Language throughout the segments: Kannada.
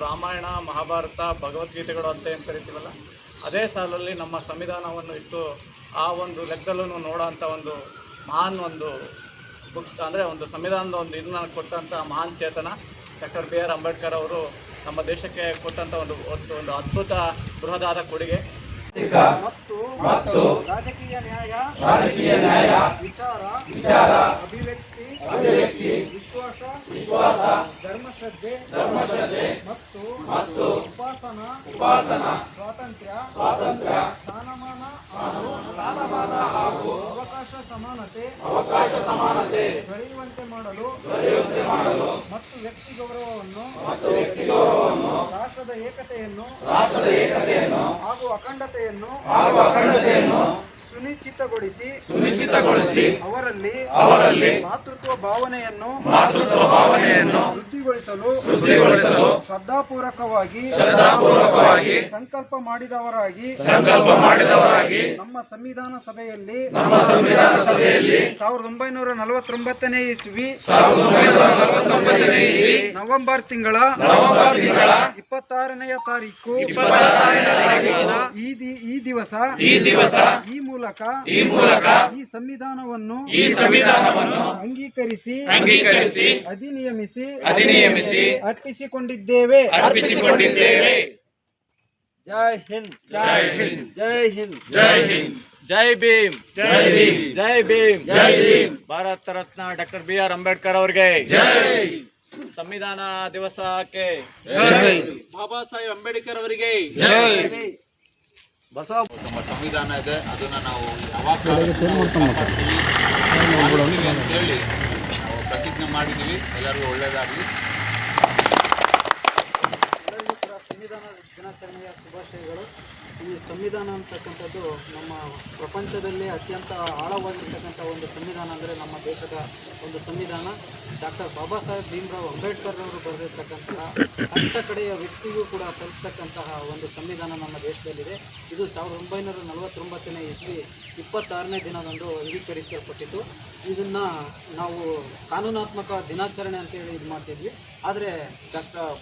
ರಾಮಾಯಣ ಮಹಾಭಾರತ ಭಗವದ್ಗೀತೆಗಳು ಅಂತ ಏನು ಕರಿತೀವಲ್ಲ ಅದೇ ಸಾಲಲ್ಲಿ ನಮ್ಮ ಸಂವಿಧಾನವನ್ನು ಇಟ್ಟು ಆ ಒಂದು ಲೆಕ್ಕದಲ್ಲೂ ನೋಡೋಂಥ ಒಂದು ಮಹಾನ್ ಒಂದು ಬುಕ್ ಅಂದರೆ ಒಂದು ಸಂವಿಧಾನದ ಒಂದು ಇದನ್ನ ಕೊಟ್ಟಂಥ ಮಹಾನ್ ಚೇತನ ಡಾಕ್ಟರ್ ಬಿ ಆರ್ ಅಂಬೇಡ್ಕರ್ ಅವರು ನಮ್ಮ ದೇಶಕ್ಕೆ ಕೊಟ್ಟಂಥ ಒಂದು ಒಂದು ಒಂದು ಅದ್ಭುತ ಬೃಹದಾದ ಕೊಡುಗೆ. ಮತ್ತು ಮತ್ತು ರಾಜಕೀಯ ನ್ಯಾಯ ರಾಜಕೀಯ ನ್ಯಾಯ ವಿಚಾರ ವಿಚಾರ ಅಭಿವ್ಯಕ್ತಿ ಅಭಿವ್ಯಕ್ತಿ ವಿಶ್ವಾಸ ವಿಶ್ವಾಸ ಧರ್ಮಶ್ರದ್ಧೆ ಧರ್ಮಶ್ರದ್ಧೆ ಮತ್ತು ಮತ್ತು ಉಪಾಸನ ಉಪಾಸನ ಸ್ವಾತಂತ್ರ್ಯ ಸ್ವಾತಂತ್ರ್ಯ ಸ್ಥಾನಮಾನ ಹಾಗೂ ಸ್ಥಾನಮಾನ ಹಾಗೂ ಅವಕಾಶ ಸಮಾನತೆ ಅವಕಾಶ ಸಮಾನತೆ ದೊರೆಯುವಂತೆ ಮಾಡಲು ದೊರೆಯುವಂತೆ ಮಾಡಲು ಮತ್ತು ವ್ಯಕ್ತಿ ಗೌರವವನ್ನು ಮತ್ತು ವ್ಯಕ್ತಿ ಗೌರವವನ್ನು ರಾಷ್ಟ್ರದ ಏಕತೆಯನ್ನು ರಾಷ್ಟ್ರದ ಏಕತೆಯನ್ನು ಹಾಗೂ ಅಖಂಡತೆಯನ್ನು ಹಾಗೂ ಅಖಂಡತೆಯನ್ನು ಸುನಿಶ್ಚಿತಗೊಳಿಸಿ ಸುನಿಶ್ಚಿತಗೊಳಿಸಿ ಅವರಲ್ಲಿ ಅವರಲ್ಲಿ ಮಾತೃತ್ವ ಭಾವನೆಯನ್ನು ಮಾತೃತ್ವ ಭಾವನೆಯನ್ನು ವೃದ್ಧಿಗೊಳಿಸಲು ವೃದ್ಧಿಗೊಳಿಸಲು ಶ್ರದ್ಧಾಪೂರ್ವಕವಾಗಿ ಶ್ರದ್ಧಾಪೂರ್ವಕವಾಗಿ ಸಂಕಲ್ಪ ಮಾಡಿದವರಾಗಿ ಸಂಕಲ್ಪ ಮಾಡಿದವರಾಗಿ ನಮ್ಮ ಸಂವಿಧಾನ ಸಭೆಯಲ್ಲಿ ನಮ್ಮ ಸಂವಿಧಾನ ಸಭೆಯಲ್ಲಿ ಸಾವಿರದ ಒಂಬೈನೂರ ನಲವತ್ತೊಂಬತ್ತನೇ ಇಸ್ವಿ ಸಾವಿರದ ಒಂಬೈನೂರ ನಲವತ್ತೊಂಬತ್ತನೇ ಇಸ್ವಿ ನವೆಂಬರ್ ತಿಂಗಳ ನವೆಂಬರ್ ತಿಂಗಳ ಇಪ್ಪತ್ತಾರನೆಯ ತಾರೀಕು ಈ ದಿವಸ ಈ ದಿವಸ ಈ ದಿವಸ ಈ ಮೂಲಕ ಈ ಮೂಲಕ ಈ ಸಂವಿಧಾನವನ್ನು ಈ ಸಂವಿಧಾನವನ್ನು ಅಂಗೀಕರಿಸಿ ಅಂಗೀಕರಿಸಿ ಅಧಿನಿಯಮಿಸಿ ಅಧಿನಿಯಮಿಸಿ ಅರ್ಪಿಸಿಕೊಂಡಿದ್ದೇವೆ. ಅರ್ಪಿಸಿಕೊಂಡಿದ್ದೇವೆ. Jai Hind. Jai Hind. Jai Hind. Jai Hind. Jai Bhim. Jai Bhim. Jai Bhim. Jai Bhim. Bharat Ratna doctor B R Ambedkar ಅವರಿಗೆ. ಸಂವಿಧಾನ ದಿವಸಕ್ಕೆ ಬಾಬಾ ಸಾಹೇಬ್ ಅಂಬೇಡ್ಕರ್ ಅವರಿಗೆ. ನಮ್ಮ ಸಂವಿಧಾನ ಇದೆ ಅದನ್ನ ನಾವು ಯಾವಾಗ ಅಂತೇಳಿ ನಾವು ಪ್ರತಿಜ್ಞೆ ಮಾಡಿದ್ದೀವಿ. ಎಲ್ಲರಿಗೂ ಒಳ್ಳೇದಾಗಲಿ ಎಲ್ಲರಿಗೂ ಕೂಡ ಸಂವಿಧಾನ ದಿನಾಚರಣೆಯ ಶುಭಾಶಯಗಳು. ಈ ಸಂವಿಧಾನ ಅಂತಕ್ಕಂಥದ್ದು ನಮ್ಮ ಪ್ರಪಂಚದಲ್ಲಿ ಅತ್ಯಂತ ಆಳವಾಗಿರ್ತಕ್ಕಂಥ ಒಂದು ಸಂವಿಧಾನ ಅಂದರೆ ನಮ್ಮ ದೇಶದ ಒಂದು ಸಂವಿಧಾನ. ಡಾಕ್ಟರ್ ಬಾಬಾ ಸಾಹೇಬ್ ಭೀಮ್ರಾವ್ ಅಂಬೇಡ್ಕರ್ ಅವರು ಬರೆದಿರ್ತಕ್ಕಂತಹ ಕಟ್ಟ ಕಡೆಯ ವ್ಯಕ್ತಿಗೂ ಕೂಡ ತಲುಪ್ತಕ್ಕಂತಹ ಒಂದು ಸಂವಿಧಾನ ನಮ್ಮ ದೇಶದಲ್ಲಿದೆ. ಇದು ಸಾವಿರದ ಒಂಬೈನೂರ ನಲವತ್ತೊಂಬತ್ತನೇ ಇಸ್ವಿ ಇಪ್ಪತ್ತಾರನೇ ದಿನದಂದು ಅಂಗೀಕರಿಸಲ್ಪಟ್ಟಿತು ಇದನ್ನು ನಾವು ಕಾನೂನಾತ್ಮಕ ದಿನಾಚರಣೆ ಅಂತೇಳಿ ಇದು ಮಾಡ್ತಿದ್ವಿ. ಆದರೆ ಡಾಕ್ಟರ್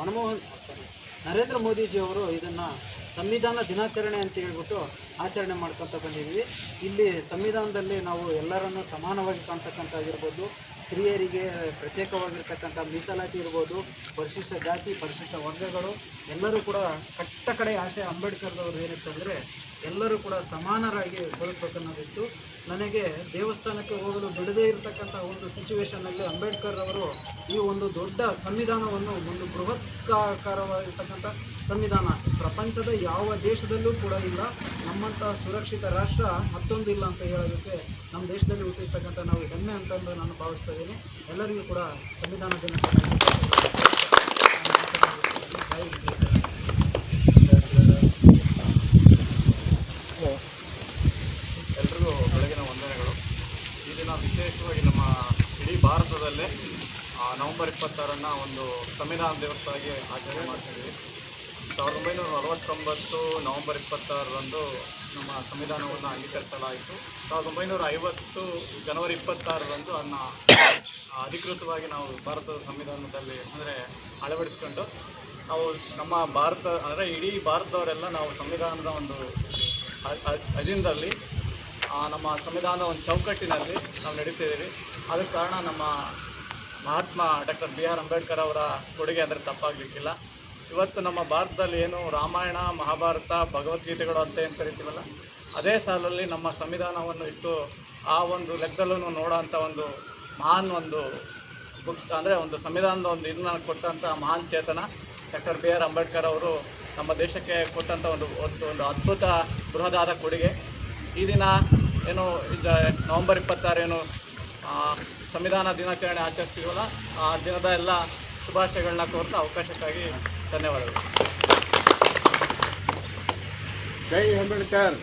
ಮನಮೋಹನ್ ಸಾರಿ ನರೇಂದ್ರ ಮೋದಿಜಿಯವರು ಇದನ್ನು ಸಂವಿಧಾನ ದಿನಾಚರಣೆ ಅಂತ ಹೇಳ್ಬಿಟ್ಟು ಆಚರಣೆ ಮಾಡ್ಕೊತ ಬಂದಿದ್ದೀವಿ. ಇಲ್ಲಿ ಸಂವಿಧಾನದಲ್ಲಿ ನಾವು ಎಲ್ಲರನ್ನು ಸಮಾನವಾಗಿ ಕಾಣ್ತಕ್ಕಂಥದ್ದಿರ್ಬೋದು ಸ್ತ್ರೀಯರಿಗೆ ಪ್ರತ್ಯೇಕವಾಗಿರ್ತಕ್ಕಂಥ ಮೀಸಲಾತಿ ಇರ್ಬೋದು, ಪರಿಶಿಷ್ಟ ಜಾತಿ, ಪರಿಶಿಷ್ಟ ವರ್ಗಗಳು, ಎಲ್ಲರೂ ಕೂಡ ಕಟ್ಟ ಕಡೆ ಆಶೆ ಅಂಬೇಡ್ಕರ್ದವ್ರು ಏನಿತ್ತಂದರೆ ಎಲ್ಲರೂ ಕೂಡ ಸಮಾನರಾಗಿ ಬದುಕಬೇಕನ್ನೋದಿತ್ತು. ನನಗೆ ದೇವಸ್ಥಾನಕ್ಕೆ ಹೋಗಲು ಬಿಡದೇ ಇರತಕ್ಕಂಥ ಒಂದು ಸಿಚುವೇಶನಲ್ಲಿ ಅಂಬೇಡ್ಕರ್ ಅವರು ಈ ಒಂದು ದೊಡ್ಡ ಸಂವಿಧಾನವನ್ನು ಒಂದು ಬೃಹತ್ಕಾರವಾಗಿರ್ತಕ್ಕಂಥ ಸಂವಿಧಾನ. ಪ್ರಪಂಚದ ಯಾವ ದೇಶದಲ್ಲೂ ಕೂಡ ಇಲ್ಲ, ನಮ್ಮಂಥ ಸುರಕ್ಷಿತ ರಾಷ್ಟ್ರ ಮತ್ತೊಂದು ಇಲ್ಲ ಅಂತ ಹೇಳೋದಕ್ಕೆ ನಮ್ಮ ದೇಶದಲ್ಲಿ ಹುಟ್ಟಿರ್ತಕ್ಕಂಥ ನಾವು ಹೆಮ್ಮೆ ಅಂತಂದು ನಾನು ಭಾವಿಸ್ತಾ ಇದ್ದೀನಿ. ಎಲ್ಲರಿಗೂ ಕೂಡ ಸಂವಿಧಾನ ದಿನ ಎಲ್ರಿಗೂ ಬೆಳಗಿನ ವಂದನೆಗಳು. ವಿಶೇಷವಾಗಿ ನಮ್ಮ ಇಡೀ ಭಾರತದಲ್ಲೇ ನವಂಬರ್ ನವೆಂಬರ್ ಇಪ್ಪತ್ತಾರನ್ನು ಒಂದು ಸಂವಿಧಾನ ದಿವಸವಾಗಿ ಆಚರಣೆ ಮಾಡ್ತಿದ್ದೀವಿ ಸಾವಿರದ ಒಂಬೈನೂರ ಅರವತ್ತೊಂಬತ್ತು ನವೆಂಬರ್ ಇಪ್ಪತ್ತಾರರಂದು ನಮ್ಮ ಸಂವಿಧಾನವನ್ನು ಅಂಗೀಕರಿಸಲಾಯಿತು. ಸಾವಿರದ ಒಂಬೈನೂರ ಐವತ್ತು ಜನವರಿ ಇಪ್ಪತ್ತಾರರಂದು ಅದನ್ನು ಅಧಿಕೃತವಾಗಿ ನಾವು ಭಾರತದ ಸಂವಿಧಾನದಲ್ಲಿ ಅಂದರೆ ಅಳವಡಿಸ್ಕೊಂಡು ನಾವು ನಮ್ಮ ಭಾರತ ಅಂದರೆ ಇಡೀ ಭಾರತದವರೆಲ್ಲ ನಾವು ಸಂವಿಧಾನದ ಒಂದು ಅಧೀನದಲ್ಲಿ ನಮ್ಮ ಸಂವಿಧಾನದ ಒಂದು ಚೌಕಟ್ಟಿನಲ್ಲಿ ನಾವು ನಡೀತಿದ್ದೀವಿ ಅದಕ್ಕೆ ಕಾರಣ ನಮ್ಮ ಮಹಾತ್ಮ ಡಾಕ್ಟರ್ ಬಿ ಆರ್ ಅಂಬೇಡ್ಕರ್ ಅವರ ಕೊಡುಗೆ ಅಂದರೆ ತಪ್ಪಾಗಲಿಕ್ಕಿಲ್ಲ. ಇವತ್ತು ನಮ್ಮ ಭಾರತದಲ್ಲಿ ಏನು ರಾಮಾಯಣ, ಮಹಾಭಾರತ, ಭಗವದ್ಗೀತೆಗಳು ಅಂತ ಏನು ಕರಿತೀವಲ್ಲ, ಅದೇ ಸಾಲಲ್ಲಿ ನಮ್ಮ ಸಂವಿಧಾನವನ್ನು ಇಟ್ಟು ಆ ಒಂದು ಲೆಕ್ಕದಲ್ಲೂ ನೋಡೋಂಥ ಒಂದು ಮಹಾನ್ ಒಂದು ಬುಕ್, ಅಂದರೆ ಒಂದು ಸಂವಿಧಾನದ ಒಂದು ಇದನ್ನ ಕೊಟ್ಟಂಥ ಮಹಾನ್ ಚೇತನ ಡಾಕ್ಟರ್ ಬಿ ಆರ್ ಅಂಬೇಡ್ಕರ್ ಅವರು ನಮ್ಮ ದೇಶಕ್ಕೆ ಕೊಟ್ಟಂಥ ಒಂದು ಒಂದು ಒಂದು ಅದ್ಭುತ ಬೃಹದಾದ ಕೊಡುಗೆ. ಈ ದಿನ ಏನು ಈಗ ನವಂಬರ್ ಇಪ್ಪತ್ತಾರೇನು ಸಂವಿಧಾನ ದಿನಾಚರಣೆ ಆಚರಿಸ್ತೀವಲ್ಲ, ಆ ದಿನದ ಎಲ್ಲ ಶುಭಾಶಯಗಳನ್ನ ಕೋರ್ತಾ ಅವಕಾಶಕ್ಕಾಗಿ ಧನ್ಯವಾದಗಳು. ಜೈ ಅಂಬೇಡ್ಕರ್.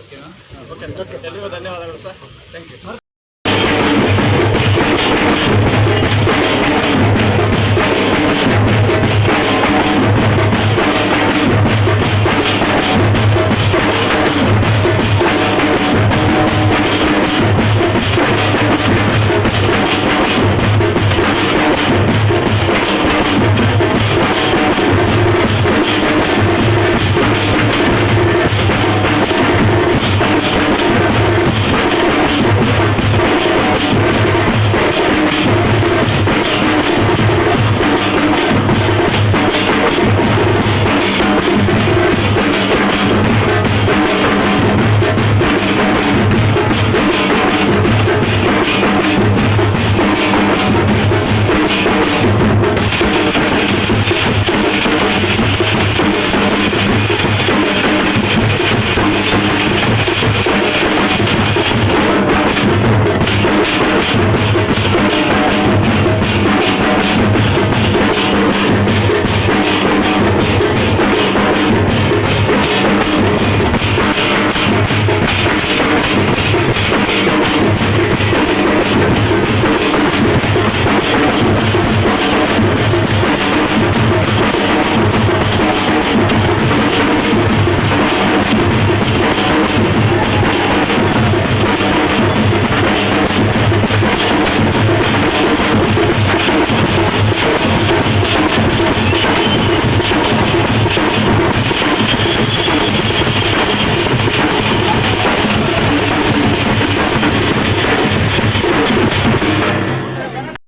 ಓಕೆನಾ ಓಕೆ ಸರ್ ಎಲ್ಲರಿಗೂ ಧನ್ಯವಾದಗಳು ಸರ್ ಥ್ಯಾಂಕ್ ಯು